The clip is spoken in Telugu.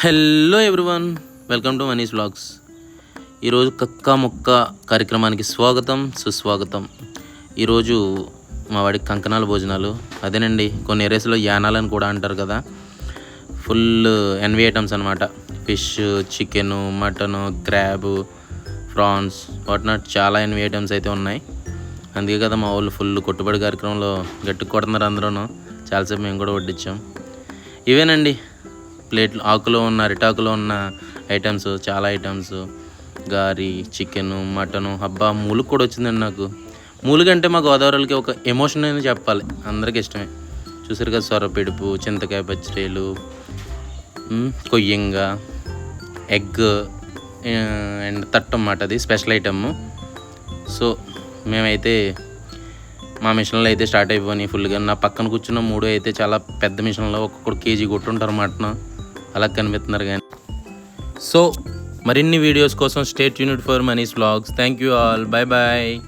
Hello everyone welcome to Manish blogs ఈరోజు కక్క ముక్క కార్యక్రమానికి స్వాగతం సుస్వాగతం. ఈరోజు మా వాడికి కంకణాల భోజనాలు. అదేనండి కొన్ని ఏరియాస్లో యానాలని కూడా అంటారు కదా. ఫుల్ ఎన్వి ఐటమ్స్ అనమాట fish chicken mutton crab prawns వాటినాట్ చాలా ఎన్వి ఐటమ్స్ అయితే ఉన్నాయి. అందుకే కదా మా వాళ్ళు ఫుల్ కొట్టుబడి కార్యక్రమంలో గట్టి కొడుతున్నారు అందరూ చాలాసేపు మేము కూడా వడ్డించాం ఇవేనండి ప్లేట్లు ఆకులో ఉన్న రిటాకులో ఉన్న ఐటమ్స్ చాలా ఐటమ్స్ గారి చికెన్ మటను అబ్బా మూలుగు కూడా వచ్చిందండి నాకు. మూలుగు అంటే మా గోదావరికి ఒక ఎమోషన్ అని చెప్పాలి. అందరికీ ఇష్టమే. చూసారు కదా సొరపిడుపు చింతకాయ పచ్చడిలు కొయ్యంగా కొయ్యంగ ఎగ్ అండ్ తట్టు అన్నమాట అది స్పెషల్ ఐటమ్ సో మేమైతే మా మిషన్లో అయితే స్టార్ట్ అయిపోయినాయి ఫుల్గా నా పక్కన కూర్చున్న మూడు అయితే చాలా పెద్ద మిషన్లో ఒక్కొక్కడు కేజీ కొట్టుంటారు మటన్ అలా కనిపిస్తున్నారు కానీ. సో మరిన్ని వీడియోస్ కోసం stay tuned for Manish's blogs thank you all bye bye